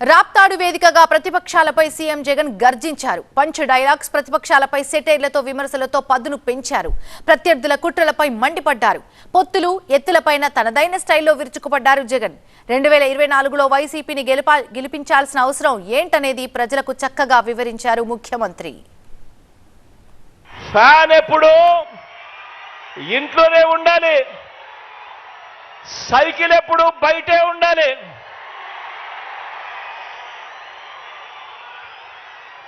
రాప్తాడు వేదికగా ప్రతిపక్షాలపై సీఎం జగన్ గర్జించారు. పంచ్ డైలాగ్స్ ప్రతిపక్షాలపై సెటైర్లతో విమర్శలతో పదును పెంచారు. ప్రత్యర్థుల కుట్రలపై మండిపడ్డారు. పొత్తులు ఎత్తులపైన తనదైన స్టైల్లో విరుచుకుపడ్డారు జగన్. రెండు వేల ఇరవై నాలుగులో వైసీపీని గెలిపా గెలిపించాల్సిన అవసరం ఏంటనేది ప్రజలకు చక్కగా వివరించారు ముఖ్యమంత్రి. ఫ్యాన్ ఎప్పుడు ఇంట్లోనే ఉండాలి. సైకిల్ ఎప్పుడు బయటే ఉండాలి.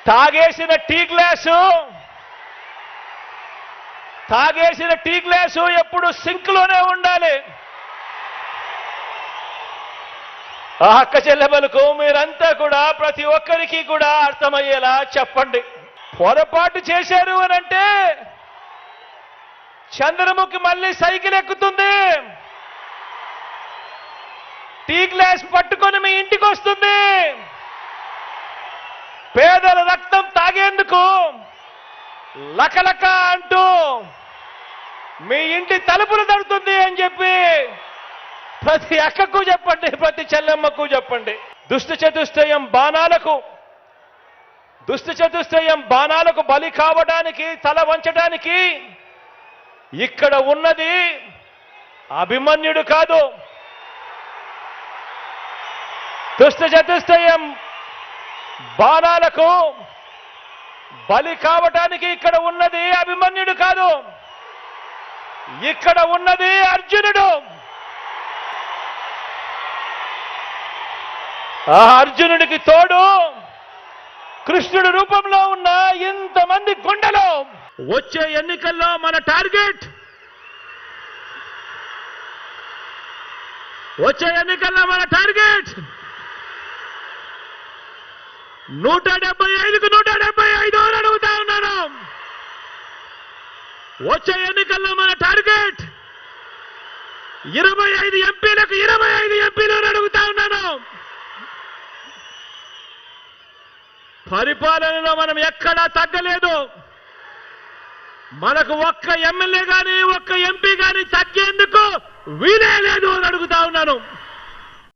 తాగేసిన టీ గ్లాసు. తాగేసిన టీ గ్లాసు ఎప్పుడు సింక్లోనే ఉండాలి. ఆ అక్క చెల్లెమలకు మీరంతా కూడా ప్రతి ఒక్కరికి కూడా అర్థమయ్యేలా చెప్పండి. పొరపాటు చేశారు అని అంటే చంద్రముఖి మళ్ళీ సైకిల్ ఎక్కుతుంది. టీ గ్లాస్ పట్టుకొని మీ ఇంటికి వస్తుంది. లకలక అంటూ మీ ఇంటి తలుపులు తడుతుంది అని చెప్పి ప్రతి అక్కకు చెప్పండి ప్రతి చెల్లెమ్మకు చెప్పండి. దుష్ట చతుష్టయం బాణాలకు దుష్ట చతుష్టయం బాణాలకు బలి కావడానికి తల వంచడానికి ఇక్కడ ఉన్నది అభిమన్యుడు కాదు. దుష్ట చతుష్టయం బాణాలకు బలి కావటానికి ఇక్కడ ఉన్నది అభిమన్యుడు కాదు. ఇక్కడ ఉన్నది అర్జునుడు. ఆ అర్జునుడికి తోడు కృష్ణుడు రూపంలో ఉన్న ఇంతమంది గుండెలు. వచ్చే ఎన్నికల్లో మన టార్గెట్. వచ్చే ఎన్నికల్లో మన టార్గెట్. నూట డెబ్బై ఐదుకు నూట డెబ్బై ఐదు అని అడుగుతా ఉన్నాను వచ్చే ఎన్నికల్లో మన టార్గెట్ ఇరవై ఐదు ఎంపీలకు ఇరవై ఐదు ఎంపీలు అడుగుతా ఉన్నాను. పరిపాలనలో మనం ఎక్కడా తగ్గలేదు. మనకు ఒక్క ఎమ్మెల్యే కానీ ఒక్క ఎంపీ కానీ తగ్గేందుకు వీలే లేదు అని అడుగుతా ఉన్నాను.